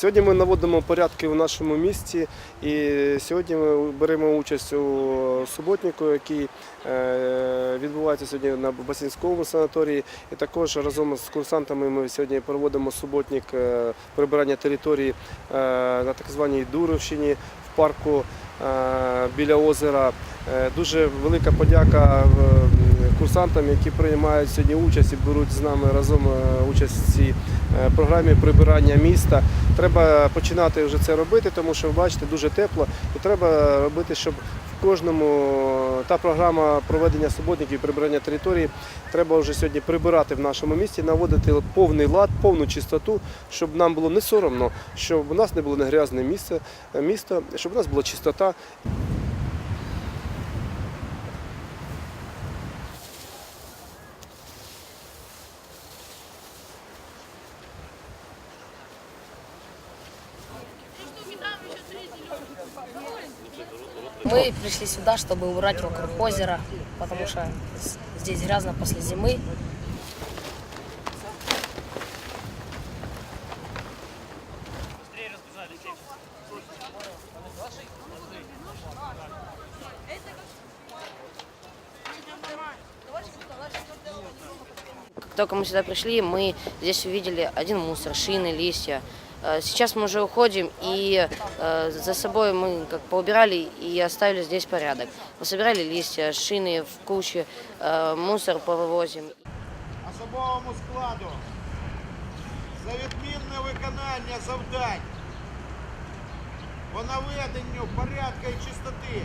Сьогодні ми наводимо порядки у нашому місті і сьогодні ми беремо участь у суботнику, який е, відбувається сьогодні на Басінському санаторії. І також разом з курсантами ми сьогодні проводимо суботник е, прибирання території е, на так званій Дуровщині в парку біля озера. Дуже велика подяка курсантам, які приймають сьогодні участь і беруть з нами разом е, участь в цій е, програмі прибирання міста. Треба починати вже це робити, тому що бачите, дуже тепло, і треба робити, щоб в кожному та програма проведення суботників і прибирання території треба вже сьогодні прибирати в нашому місті, наводити повний лад, повну чистоту, щоб нам було не соромно, щоб у нас не було не грязне місце, місто, щоб у нас була чистота. Мы пришли сюда, чтобы убрать вокруг озера, потому что здесь грязно после зимы. Как только мы сюда пришли, мы здесь увидели один мусор, шины, листья. Э, Сейчас мы уже уходим, и э, за собой мы как поубирали и оставили здесь порядок. Пособирали листья, шины в куче, э, мусор повывозим. особовому складу за відмінне виконання завдань по наведенню порядку і чистоти.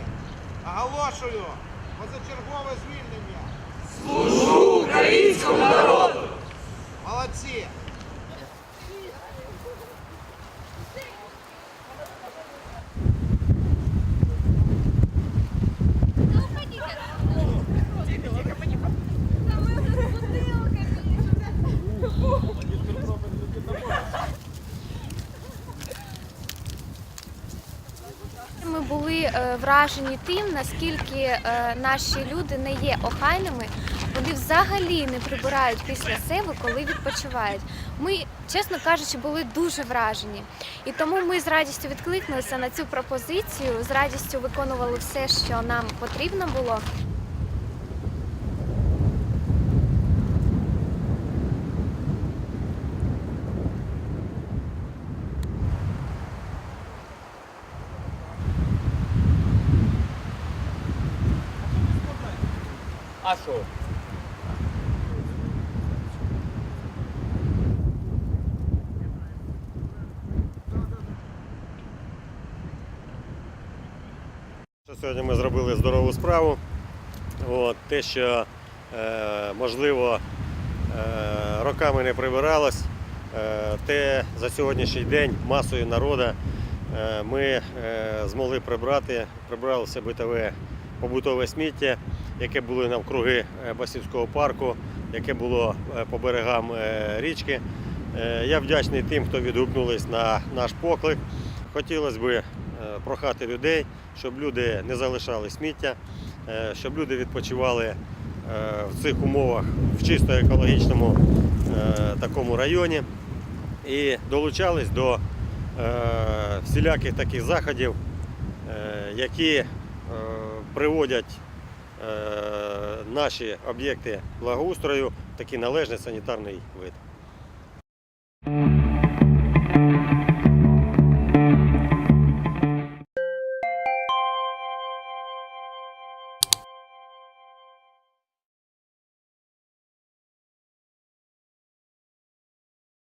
Оголошую позачергове звільнення. Вражені тим, наскільки е, наші люди не є охайними. Вони взагалі не прибирають після себе, коли відпочивають. Ми, чесно кажучи, були дуже вражені. І тому ми з радістю відкликнулися на цю пропозицію, з радістю виконували все, що нам потрібно було. А що? Сьогодні ми зробили здорову справу. От, те, що е, можливо е, роками не прибиралось, е, те за сьогоднішній день масою народу е, ми е, змогли прибрати, прибрали все битове побутове сміття, яке було навкруги е, Басівського парку, яке було е, по берегам е, річки. Я вдячний тим, хто відгукнулись на наш поклик. Хотілося б прохати людей, щоб люди не залишали сміття, щоб люди відпочивали в цих умовах в чисто екологічному такому районі і долучались до всіляких таких заходів, які приводять наші об'єкти благоустрою такий належний санітарний вид.